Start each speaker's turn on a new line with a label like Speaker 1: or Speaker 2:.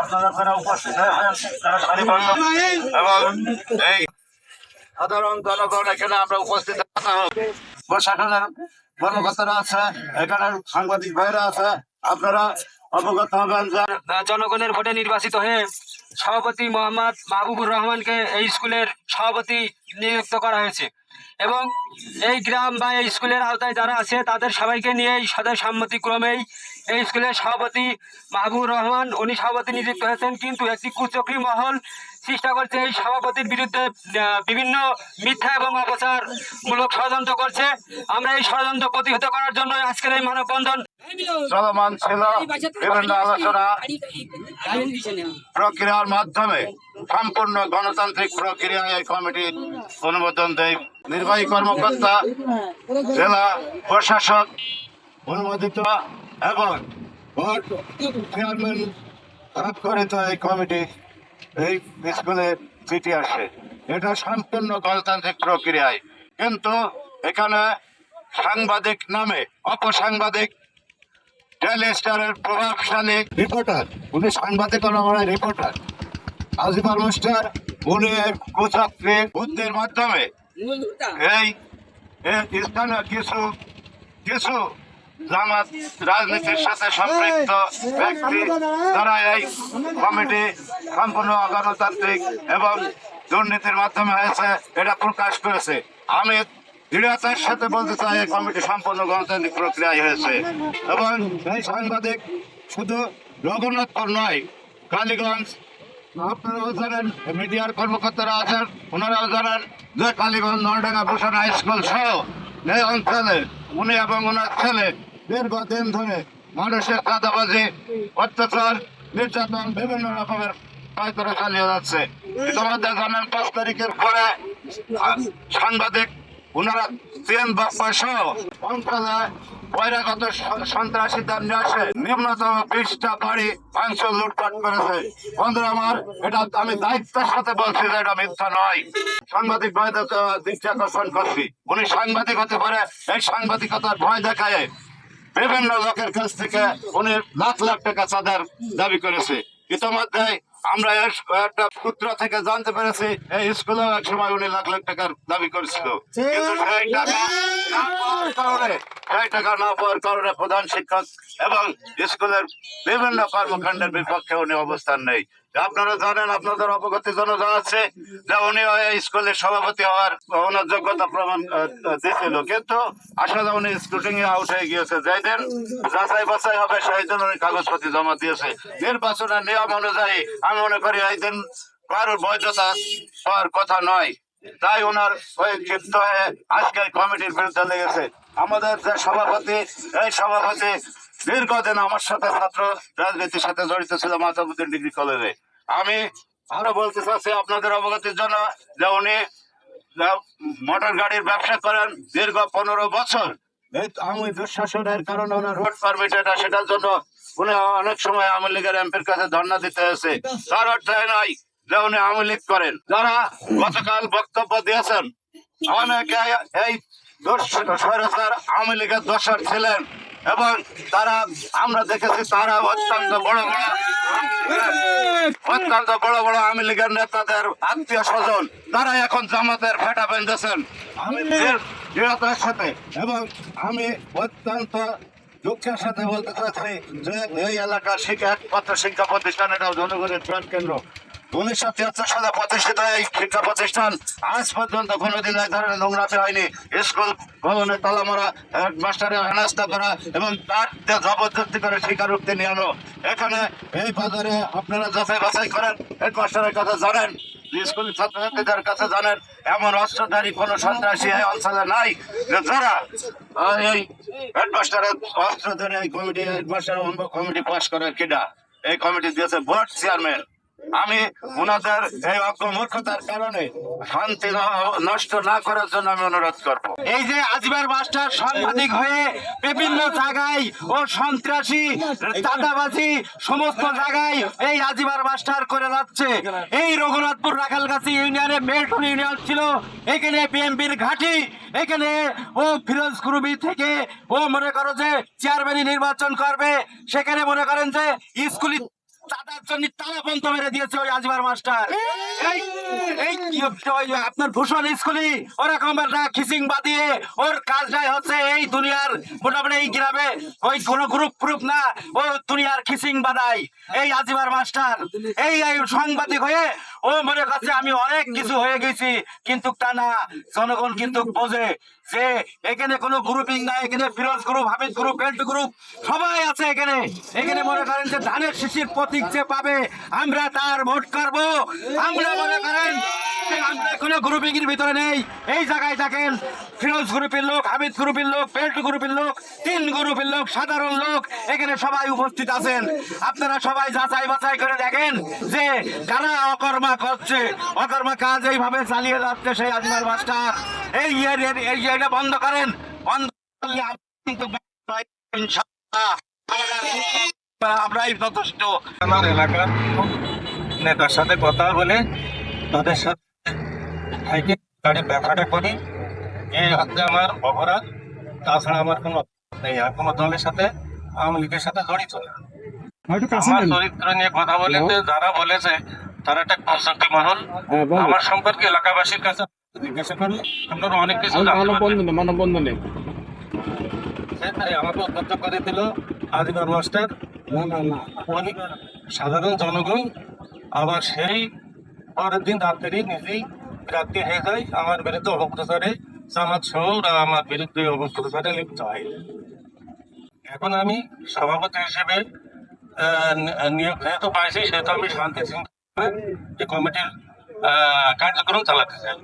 Speaker 1: আপনারা উপস্থিত এবং সাধারণ জনগণ এখানে আমরা উপস্থিত কর্মকর্তারা আছে এখানে সাংবাদিক ভাইরা আছে। আপনারা অবগত হবেন
Speaker 2: জনগণের ভোটে নির্বাচিত হয়ে সভাপতি মোহাম্মদ মাহবুবুর রহমানকে এই স্কুলের সভাপতি নিযুক্ত করা হয়েছে। এবং এই গ্রাম বা এই স্কুলের আওতায় যারা আছে, তাদের সবাইকে নিয়ে এই সদের সম্মতিক্রমেই এই স্কুলের সভাপতি মাহবুবুর রহমান, উনি সভাপতি নিযুক্ত হয়েছেন। কিন্তু একটি কুচক্রী মহল চেষ্টা করছে। এই সভাপতির বিরুদ্ধে বিভিন্ন মিথ্যা এবং অপচারমূলক ষড়যন্ত্র করছে। আমরা এই ষড়যন্ত্র প্রতিহত করার জন্য আজকের এই মানববন্ধন
Speaker 1: চলমান ছিল। বিভিন্ন আলোচনা প্রক্রিয়ার মাধ্যমে সম্পূর্ণ গণতান্ত্রিক প্রক্রিয়ায় এই কমিটি অনুমোদন দেয়। নির্বাহী কর্মকর্তা, জেলা প্রশাসক অনুমোদিত এবং চেয়ারম্যান স্বাক্ষরিত এই কমিটি এই স্কুলে চিঠি আসে। এটা সম্পূর্ণ গণতান্ত্রিক প্রক্রিয়ায়। কিন্তু এখানে সাংবাদিক নামে, অপসাংবাদিক ডেলি স্টারের প্রভাবশালী রিপোর্টার উনি সাংবাদিক নয় রিপোর্টার। আজিফার মাস্টার উনি কুচক্রে বুদ্ধির মাধ্যমে এই স্থানীয় কিছু কিছু জামাত রাজনীতির সাথে সম্পৃক্ত ব্যক্তি, তারা এই কমিটি সম্পূর্ণ অগণতান্ত্রিক এবং দুর্নীতির মাধ্যমে হয়েছে, এটা প্রকাশ করেছে। আমি দৃঢ়তার সাথে বলতে চাই কমিটি সম্পূর্ণ গণতান্ত্রিক প্রক্রিয়ায় হয়েছে। এবং এই সাংবাদিক শুধু রঘুনাথপুর নয়, কালীগঞ্জ, আপনারাও জানেন, মিডিয়ার কর্মকর্তারা আছেন, ওনারাও জানেন যে কালীগঞ্জ নলডাঙ্গা ভূষণ হাই স্কুল সহ এই অঞ্চলে উনি এবং ওনার ছেলে দীর্ঘদিন ধরে মানুষের কাদাবাজি অত্যাচার, নির্যাতন বিভিন্ন রকমের করে চালিয়ে যাচ্ছে। ইতিমধ্যে জানেন পাঁচ তারিখের পরে সাংবাদিক ওনারা আসে নিম্নতম বিশটা বাড়ি লুটপাট করেছে। বন্ধুরা আমার, এটা আমি দায়িত্বের সাথে বলছি যে এটা মিথ্যা নয়। সাংবাদিক দৃষ্টি আকর্ষণ করছি। উনি সাংবাদিক হতে পারে, এই সাংবাদিকতার ভয় দেখায়। বিভিন্ন লোকের কাছ থেকে উনি লাখ লাখ টাকা চাঁদার দাবি করেছে। ইতিমধ্যে আমরা একটা সূত্র থেকে জানতে পেরেছি এই স্কুলে এক সময় উনি লাখ লাখ টাকার দাবি করেছিল। কিন্তু সেই টাকা না কারণে সেই টাকা না পাওয়ার কারণে প্রধান শিক্ষক এবং স্কুলের বিভিন্ন কর্মকাণ্ডের বিপক্ষে উনি অবস্থান নেই। আপনারা জানেন, আপনাদের অবগতির জন্য জানাচ্ছে যে উনি স্কুলের সভাপতি হওয়ার ওনার যোগ্যতা প্রমাণ দিয়েছিল। কিন্তু আসলে উনি স্কুটিং এ আউট হয়ে গিয়েছে, যেই দিন, যাচাই বাছাই হবে, সেই দিন উনি কাগজপত্র জমা দিয়েছে। নির্বাচনের নিয়ম অনুযায়ী আমি মনে করি এই দিন কারোর বৈধতা হওয়ার কথা নয়। তাই ওনার ওই ক্ষিপ্ত হয়ে আজকে কমিটির বিরুদ্ধে লেগেছে। আমাদের যে সভাপতি, এই সভাপতি দীর্ঘদিন আমার সাথে ছাত্র রাজনীতির সাথে জড়িত ছিল মাতাবুদ্দিন ডিগ্রি কলেজে। আমি আরও বলতে চাচ্ছি আপনাদের অবগতির জন্য যে উনি মোটর গাড়ির ব্যবসা করেন দীর্ঘ পনেরো বছর। আমি দুঃশাসনের কারণে ওনার রোড পারমিট এটা, সেটার জন্য উনি অনেক সময় আওয়ামী লীগের এমপির কাছে ধর্ণা দিতে হয়েছে তার অর্থ নয় যে উনি আওয়ামী লীগ করেন। যারা গতকাল বক্তব্য দিয়েছেন, অনেকে এই স্বৈরাচার আওয়ামী লীগের দোষর ছিলেন। এবং তারা, আমরা দেখেছি তারা অত্যন্ত বড় বড় অত্যন্ত বড় বড় আওয়ামী লীগের নেতাদের আত্মীয় স্বজন, তারা এখন জামাতের ফেটা বেঁধেছেন। আমি দৃঢ়- দৃঢ়তার সাথে এবং আমি অত্যন্ত দুঃখের সাথে বলতে চাচ্ছি যে এই এলাকার শিক্ষা একমাত্র শিক্ষা প্রতিষ্ঠান এটা জনগণের প্রাণ কেন্দ্র। উনিশশো তিয়াত্তর সালে প্রতিষ্ঠিত এই শিক্ষা প্রতিষ্ঠান আজ পর্যন্ত কোনোদিন এক ধরনের নোংরাতে হয়নি। স্কুল ভবনে তালা মারা মাস্টারের হেনাস্তা করা এবং তার জবরদস্তি করে স্বীকারোক্তি নিয়ে আনো এখানে এই বাজারে আপনারা যাচাই বাছাই করেন হেডমাস্টারের কথা জানেন স্কুল ছাত্রছাত্রীদের কাছে জানেন, এমন অস্ত্রধারী কোনো সন্ত্রাসী এই অঞ্চলে নাই। যারা এই হেডমাস্টারের অস্ত্র ধরে এই কমিটি হেডমাস্টার কমিটি পাস করার কিনা? এই কমিটি দিয়েছে বোর্ড চেয়ারম্যান। আমি ওনাদের এই অজ্ঞমূর্খতার কারণে শান্তি নষ্ট না করার জন্য আমি অনুরোধ করব।
Speaker 3: এই যে আজিবার মাস্টার সাংবাদিক হয়ে বিভিন্ন জায়গায় ও সন্ত্রাসী, চাঁদাবাজি, সমস্ত জায়গায় এই আজিবার মাস্টার করে যাচ্ছে। এই রঘুনাথপুর রাখালগাছি ইউনিয়নে মেলটন ইউনিয়ন ছিল, এখানে বিএমপির ঘাঁটি, এখানে ও ফিরোজ কুরুবি থেকে ও মনে করো যে চেয়ারম্যানই নির্বাচন করবে, সেখানে মনে করেন যে স্কুলে চাঁদার জন্য তালা বন্ধ মেরে দিয়েছে ওই আজবার মাস্টার। আপনার ভূষণ স্কুলে ওরকম একটা খিসিং বাদিয়ে ওর কাজটাই হচ্ছে এই দুনিয়ার মোটামুটি এই গ্রামে ওই কোনো গ্রুপ গ্রুপ না দুনিয়ার খিসিং বাদাই, এই মাস্টার, এই এই সাংবাদিক হয়ে ও মনে করছে আমি অনেক কিছু হয়ে গেছি, কিন্তু তা না জনগণ কিন্তু বোঝে যে এখানে কোনো গ্রুপিং না এখানে Firoz group Hamid group belt group সবাই আছে এখানে। এখানে মনে করেন যে ধানের শিশির প্রতীক যে পাবে, আমরা তার ভোট করব। আমরা মনে করেন আমরা এর ভিতরে নেই। এই জায়গায় দেখেন ফিরোজ গ্রুপের লোক, হামিদ গ্রুপের লোক বেল্ট গ্রুপের লোক, তিন গ্রুপের লোক, সাধারণ লোক এখানে সবাই উপস্থিত আছেন। আপনারা সবাই যাচাই বাছাই করে দেখেন যে কারা অকর্মা করছে। অকর্মা কাজ এইভাবে চালিয়ে যাচ্ছে সেই এই বন্ধ করেন। বন্ধ করলে কিন্তু আমরাই যথেষ্ট।
Speaker 4: আমার এলাকার নেতার সাথে কথা বলে তাদের সাথে থেকে গাড়ি ব্যাপারটা করি। এই হচ্ছে আমার অপরাধ তাছাড়া আমার কোনো নেই আর কোনো দলের সাথে আওয়ামী লীগের সাথে জড়িত না। আমার চরিত্র নিয়ে কথা বলেছে যারা বলেছে তারা একটা কনসার্টি মহল। আমার সম্পর্কে এলাকাবাসীর কাছে জিজ্ঞাসা করলে আপনারা অনেক কিছু জানতে পারবেন। সেটাই আমাকে উদ্বুদ্ধ করে দিল আদিবার মাস্টার। অনেক সাধারণ জনগণ আবার সেই পরের দিন রাত্রি নিজেই রাত্রি হয়ে যায়। আমার বিরুদ্ধে অপপ্রচারে জামাত সহ ওরা আমার বিরুদ্ধে অপপ্রচারে লিপ্ত হয়। এখন আমি সভাপতি হিসেবে নিয়োগ যেহেতু পাইছি, সেহেতু আমি শান্তি শৃঙ্খলা কমিটির কার্যক্রম চালাতে চাই।